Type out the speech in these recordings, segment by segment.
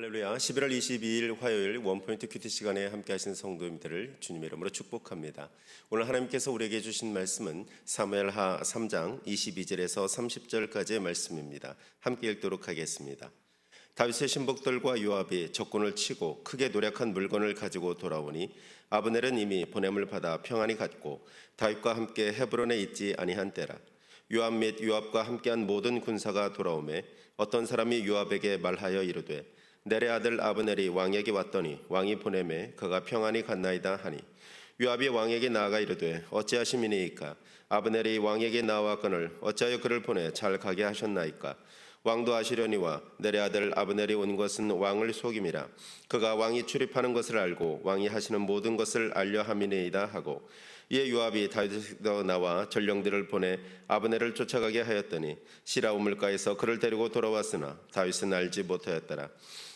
할렐루야. 11월 22일 화요일 원포인트 큐티 시간에 함께 하신 성도님들을 주님의 이름으로 축복합니다. 오늘 하나님께서 우리에게 주신 말씀은 사무엘하 3장 22절에서 30절까지의 말씀입니다. 함께 읽도록 하겠습니다. 다윗의 신복들과 요압이 적군을 치고 크게 노력한 물건을 가지고 돌아오니 아브넬은 이미 보냄을 받아 평안히 갔고 다윗과 함께 헤브론에 있지 아니한 때라. 요압 및 요압과 함께한 모든 군사가 돌아오매 어떤 사람이 요압에게 말하여 이르되 내래 아들 아브넬이 왕에게 왔더니 왕이 보내매 그가 평안히 갔나이다 하니 요압이 왕에게 나아가 이르되 어찌하심이니이까? 아브넬이 왕에게 나왔거늘 어찌하여 그를 보내 잘 가게 하셨나이까? 왕도 아시려니와 내래 아들 아브넬이 온 것은 왕을 속임이라. 그가 왕이 출입하는 것을 알고 왕이 하시는 모든 것을 알려 함이니이다 하고 이에 요압이 다윗에서 나와 전령들을 보내 아브넬을 쫓아가게 하였더니 시라 우물가에서 그를 데리고 돌아왔으나 다윗은 알지 못하였더라.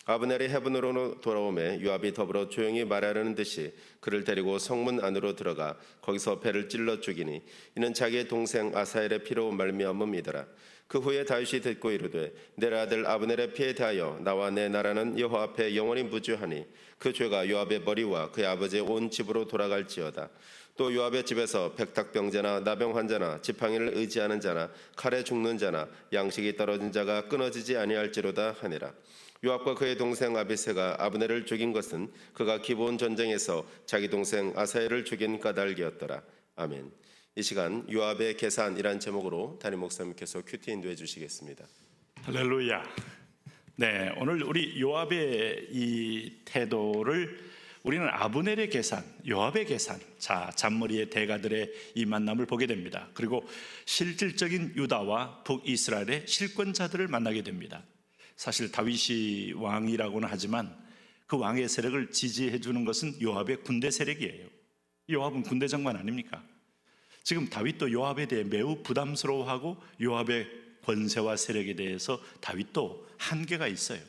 아브넬이 헤븐으로 돌아오매 요압이 더불어 조용히 말하려는 듯이 그를 데리고 성문 안으로 들어가 거기서 배를 찔러 죽이니 이는 자기의 동생 아사엘의 피로 말미암음이더라. 그 후에 다윗이 듣고 이르되 내 아들 아브넬의 피에 대하여 나와 내 나라는 여호와 앞에 영원히 무죄하니 그 죄가 요압의 머리와 그의 아버지의 온 집으로 돌아갈지어다 또 요압의 집에서 백탁병자나 나병 환자나 지팡이를 의지하는 자나 칼에 죽는 자나 양식이 떨어진 자가 끊어지지 아니할지로다 하니라 요압과 그의 동생 아비세가 아브넬을 죽인 것은 그가 기본 전쟁에서 자기 동생 아사엘을 죽인 까닭이었더라 아멘 이 시간 요압의 계산이란 제목으로 담임 목사님께서 큐티 인도해 주시겠습니다. 할렐루야. 네, 오늘 우리 요압의 이 태도를 우리는 아브넬의 계산, 요압의 계산, 자 잔머리의 대가들의 이 만남을 보게 됩니다. 그리고 실질적인 유다와 북이스라엘의 실권자들을 만나게 됩니다. 사실 다윗이 왕이라고는 하지만 그 왕의 세력을 지지해 주는 것은 요압의 군대 세력이에요. 요압은 군대 장관 아닙니까? 지금 다윗도 요압에 대해 매우 부담스러워하고 요압의 권세와 세력에 대해서 다윗도 한계가 있어요.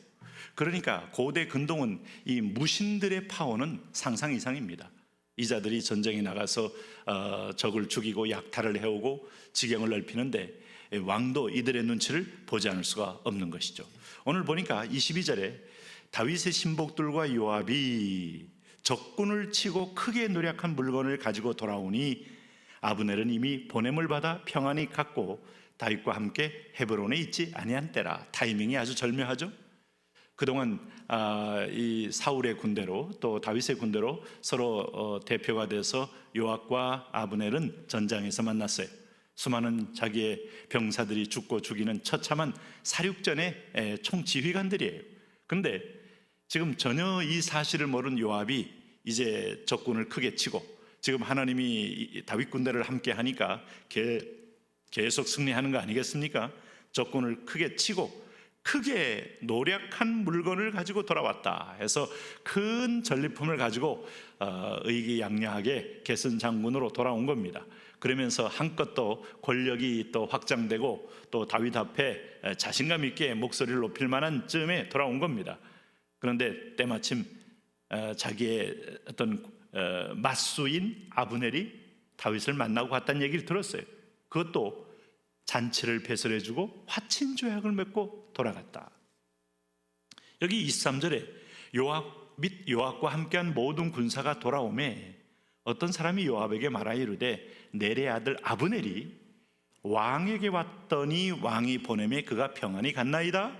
그러니까 고대 근동은 이 무신들의 파워는 상상 이상입니다. 이자들이 전쟁에 나가서 어, 적을 죽이고 약탈을 해오고 지경을 넓히는데 왕도 이들의 눈치를 보지 않을 수가 없는 것이죠. 오늘 보니까 22절에 다윗의 신복들과 요압이 적군을 치고 크게 노력한 물건을 가지고 돌아오니 아브넬은 이미 보냄을 받아 평안히 갔고 다윗과 함께 헤브론에 있지 아니한 때라 타이밍이 아주 절묘하죠. 그동안 아, 이 사울의 군대로 또 다윗의 군대로 서로 어, 대표가 돼서 요압과 아브넬은 전장에서 만났어요. 수많은 자기의 병사들이 죽고 죽이는 처참한 사륙전의 에, 총지휘관들이에요. 그런데 지금 전혀 이 사실을 모르는 요압이 이제 적군을 크게 치고 지금 하나님이 다윗 군대를 함께 하니까 계속 승리하는 거 아니겠습니까? 적군을 크게 치고 크게 노력한 물건을 가지고 돌아왔다 해서 큰 전리품을 가지고 어, 의기양양하게 개선 장군으로 돌아온 겁니다. 그러면서 한껏 또 권력이 또 확장되고 또 다윗 앞에 자신감 있게 목소리를 높일 만한 쯤에 돌아온 겁니다. 그런데 때마침 어, 자기의 어떤 어, 맞수인 아브넬이 다윗을 만나고 갔다는 얘기를 들었어요. 그것도 잔치를 배설해주고 화친 조약을 맺고 돌아갔다. 여기 23절에 요압 및 요압과 함께한 모든 군사가 돌아오매 어떤 사람이 요압에게 말하여 이르되 내래 아들 아브넬이 왕에게 왔더니 왕이 보내매 그가 평안히 갔나이다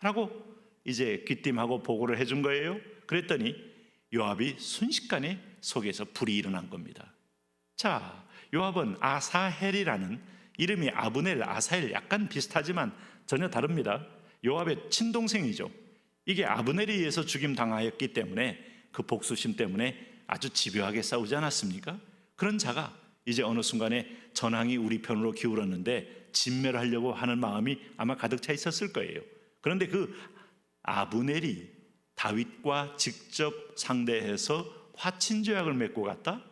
라고 이제 귀띔하고 보고를 해준 거예요. 그랬더니 요압이 순식간에 속에서 불이 일어난 겁니다. 자, 요압은 아사헬이라는 이름이 아브넬, 아사헬 약간 비슷하지만 전혀 다릅니다. 요압의 친동생이죠. 이게 아브넬에 의해서 죽임 당하였기 때문에 그 복수심 때문에 아주 집요하게 싸우지 않았습니까? 그런 자가 이제 어느 순간에 전황이 우리 편으로 기울었는데 진멸하려고 하는 마음이 아마 가득 차 있었을 거예요. 그런데 그 아브넬이 다윗과 직접 상대해서 화친 조약을 맺고 갔다.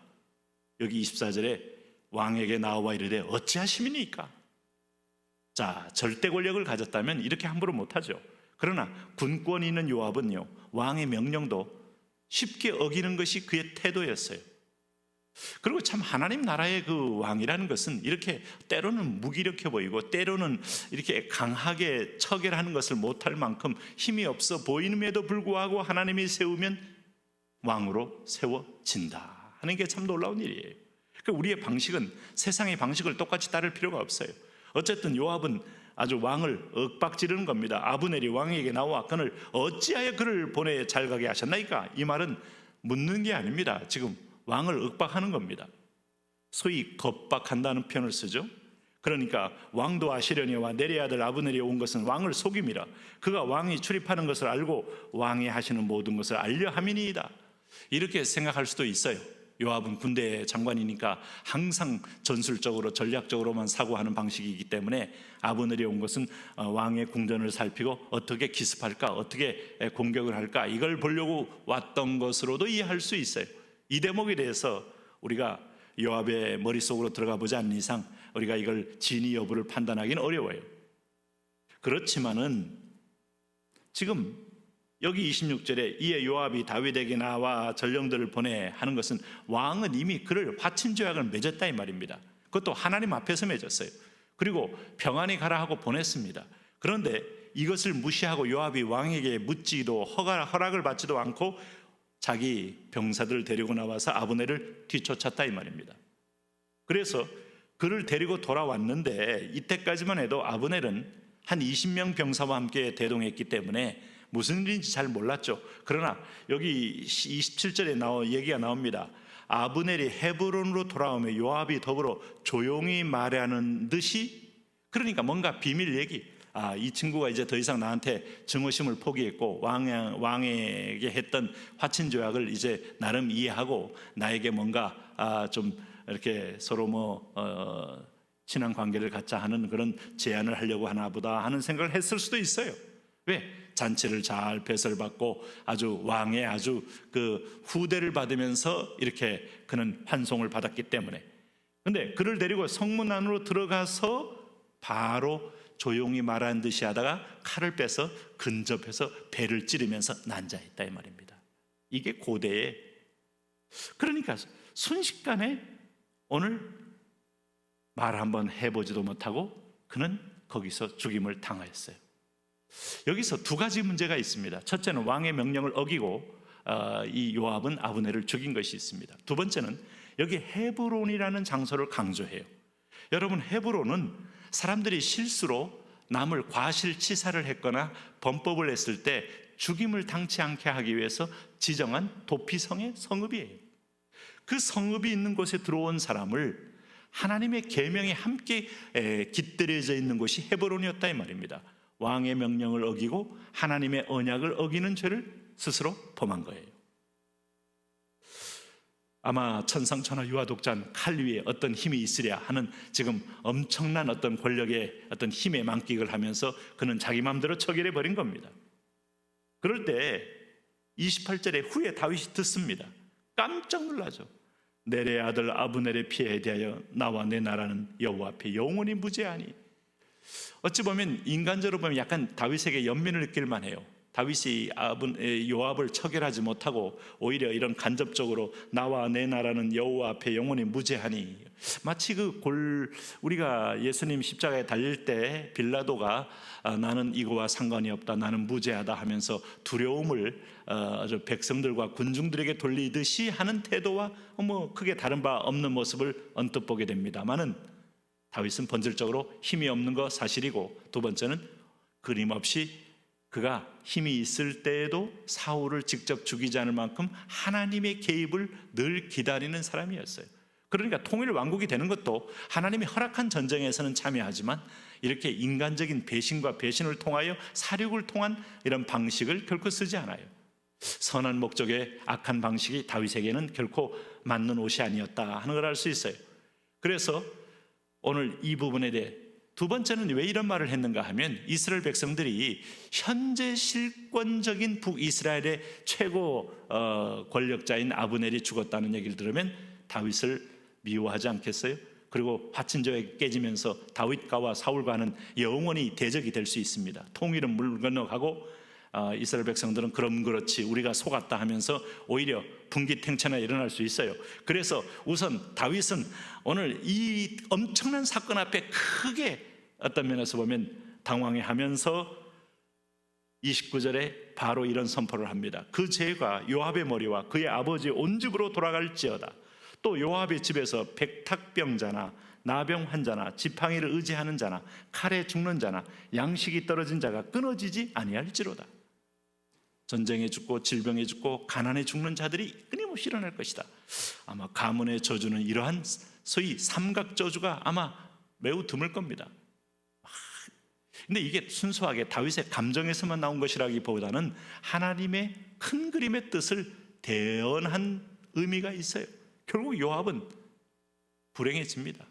여기 24절에 왕에게 나와 이르되 어찌하심이니까? 자, 절대 권력을 가졌다면 이렇게 함부로 못하죠. 그러나 군권이 있는 요압은요, 왕의 명령도 쉽게 어기는 것이 그의 태도였어요. 그리고 참 하나님 나라의 그 왕이라는 것은 이렇게 때로는 무기력해 보이고 때로는 이렇게 강하게 처결하는 것을 못할 만큼 힘이 없어 보이는에도 불구하고 하나님이 세우면 왕으로 세워진다 하는 게 참 놀라운 일이에요. 그 우리의 방식은 세상의 방식을 똑같이 따를 필요가 없어요. 어쨌든 요압은 아주 왕을 윽박지르는 겁니다. 아브넬이 왕에게 나와 그를 어찌하여 그를 보내 잘 가게 하셨나이까? 이 말은 묻는 게 아닙니다. 지금 왕을 윽박하는 겁니다. 소위 겁박한다는 표현을 쓰죠. 그러니까 왕도 아시려니와 내리 아들 아브넬이 온 것은 왕을 속임이라. 그가 왕이 출입하는 것을 알고 왕이 하시는 모든 것을 알려 함이니이다. 이렇게 생각할 수도 있어요. 요압은 군대 장관이니까 항상 전술적으로 전략적으로만 사고하는 방식이기 때문에 아브넬이 온 것은 어, 왕의 궁전을 살피고 어떻게 기습할까, 어떻게 공격을 할까 이걸 보려고 왔던 것으로도 이해할 수 있어요. 이 대목에 대해서 우리가 요압의 머릿속으로 들어가 보지 않는 이상 우리가 이걸 진위 여부를 판단하기는 어려워요. 그렇지만은 지금 여기 26절에 이에 요압이 다윗에게 나와 전령들을 보내 하는 것은 왕은 이미 그를 화친 조약을 맺었다 이 말입니다. 그것도 하나님 앞에서 맺었어요. 그리고 평안히 가라 하고 보냈습니다. 그런데 이것을 무시하고 요압이 왕에게 묻지도 허락을 받지도 않고 자기 병사들을 데리고 나와서 아브넬을 뒤쫓았다 이 말입니다. 그래서 그를 데리고 돌아왔는데 이때까지만 해도 아브넬은 한 20명 병사와 함께 대동했기 때문에 무슨 일인지 잘 몰랐죠. 그러나 여기 27절에 나오 얘기가 나옵니다. 아브넬이 헤브론으로 돌아오며 요압이 더불어 조용히 말하는 듯이 그러니까 뭔가 비밀 얘기. 아, 이 친구가 이제 더 이상 나한테 증오심을 포기했고 왕, 왕에게 했던 화친 조약을 이제 나름 이해하고 나에게 뭔가 아, 좀 이렇게 서로 뭐 어, 친한 관계를 갖자 하는 그런 제안을 하려고 하나 보다 하는 생각을 했을 수도 있어요. 왜? 잔치를 잘 배설받고 아주 왕의 아주 그 후대를 받으면서 이렇게 그는 환송을 받았기 때문에. 근데 그를 데리고 성문 안으로 들어가서 바로 조용히 말하는 듯이 하다가 칼을 빼서 근접해서 배를 찌르면서 난자했다 이 말입니다. 이게 고대의 그러니까 순식간에 오늘 말 한번 해보지도 못하고 그는 거기서 죽임을 당하였어요. 여기서 두 가지 문제가 있습니다. 첫째는 왕의 명령을 어기고 어, 이 요압은 아브넬을 죽인 것이 있습니다. 두 번째는 여기 헤브론이라는 장소를 강조해요. 여러분 헤브론은 사람들이 실수로 남을 과실치사를 했거나 범법을 했을 때 죽임을 당치 않게 하기 위해서 지정한 도피성의 성읍이에요. 그 성읍이 있는 곳에 들어온 사람을 하나님의 계명에 함께 에, 깃들여져 있는 곳이 헤브론이었다 이 말입니다. 왕의 명령을 어기고 하나님의 언약을 어기는 죄를 스스로 범한 거예요. 아마 천상천하 유아독자는 칼 위에 어떤 힘이 있으랴 하는 지금 엄청난 어떤 권력의 어떤 힘에 만끽을 하면서 그는 자기 마음대로 처결해 버린 겁니다. 그럴 때 28절에 후에 다윗이 듣습니다. 깜짝 놀라죠. 내래 아들 아브넬의 피해에 대하여 나와 내 나라는 여호와 앞에 영원히 무죄하니 어찌 보면 인간적으로 보면 약간 다윗에게 연민을 느낄 만해요. 다윗이 요압을 처결하지 못하고 오히려 이런 간접적으로 나와 내 나라는 여호와 앞에 영원히 무죄하니 마치 그 골 우리가 예수님 십자가에 달릴 때 빌라도가 아, 나는 이거와 상관이 없다 나는 무죄하다 하면서 두려움을 어, 백성들과 군중들에게 돌리듯이 하는 태도와 뭐 크게 다른 바 없는 모습을 언뜻 보게 됩니다만은 다윗은 본질적으로 힘이 없는 거 사실이고 두 번째는 그림없이 그가 힘이 있을 때에도 사울을 직접 죽이지 않을 만큼 하나님의 개입을 늘 기다리는 사람이었어요. 그러니까 통일 왕국이 되는 것도 하나님이 허락한 전쟁에서는 참여하지만 이렇게 인간적인 배신과 배신을 통하여 사륙을 통한 이런 방식을 결코 쓰지 않아요. 선한 목적의 악한 방식이 다윗에게는 결코 맞는 옷이 아니었다 하는 걸 알 수 있어요. 그래서 오늘 이 부분에 대해 두 번째는 왜 이런 말을 했는가 하면 이스라엘 백성들이 현재 실권적인 북이스라엘의 최고 어, 권력자인 아브넬이 죽었다는 얘기를 들으면 다윗을 미워하지 않겠어요? 그리고 화친조에 깨지면서 다윗과와 사울과는 영원히 대적이 될 수 있습니다. 통일은 물 건너가고 아, 이스라엘 백성들은 그럼 그렇지 우리가 속았다 하면서 오히려 분기탱천이 일어날 수 있어요. 그래서 우선 다윗은 오늘 이 엄청난 사건 앞에 크게 어떤 면에서 보면 당황해 하면서 29절에 바로 이런 선포를 합니다. 그 죄가 요압의 머리와 그의 아버지 온 집으로 돌아갈지어다. 또 요압의 집에서 백탁병자나 나병 환자나 지팡이를 의지하는 자나 칼에 죽는 자나 양식이 떨어진 자가 끊어지지 아니할지로다. 전쟁에 죽고 질병에 죽고 가난에 죽는 자들이 끊임없이 일어날 것이다. 아마 가문의 저주는 이러한 소위 삼각 저주가 아마 매우 드물 겁니다. 근데 이게 순수하게 다윗의 감정에서만 나온 것이라기보다는 하나님의 큰 그림의 뜻을 대언한 의미가 있어요. 결국 요압은 불행해집니다.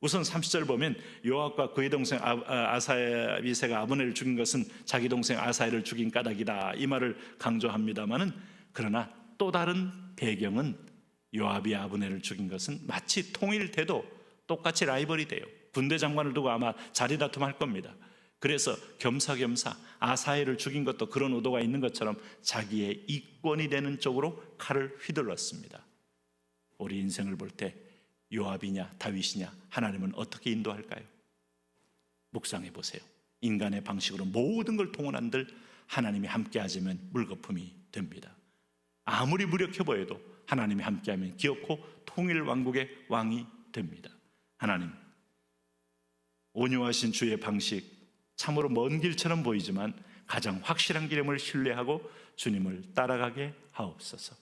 우선 30절 보면 요압과 그의 동생 아- 아- 아사비세가 아브넬을 죽인 것은 자기 동생 아사엘을 죽인 까닭이다 이 말을 강조합니다만은 그러나 또 다른 배경은 요압이 아브넬을 죽인 것은 마치 통일돼도 똑같이 라이벌이 돼요. 군대 장관을 두고 아마 자리 다툼할 겁니다. 그래서 겸사겸사 아사엘을 죽인 것도 그런 의도가 있는 것처럼 자기의 이권이 되는 쪽으로 칼을 휘둘렀습니다. 우리 인생을 볼때 요압이냐 다윗이냐 하나님은 어떻게 인도할까요? 묵상해 보세요. 인간의 방식으로 모든 걸 통원한들 하나님이 함께하자면 물거품이 됩니다. 아무리 무력해 보여도 하나님이 함께하면 기어코 통일 왕국의 왕이 됩니다. 하나님 온유하신 주의 방식 참으로 먼 길처럼 보이지만 가장 확실한 길임을 신뢰하고 주님을 따라가게 하옵소서.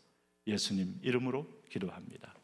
예수님 이름으로 기도합니다.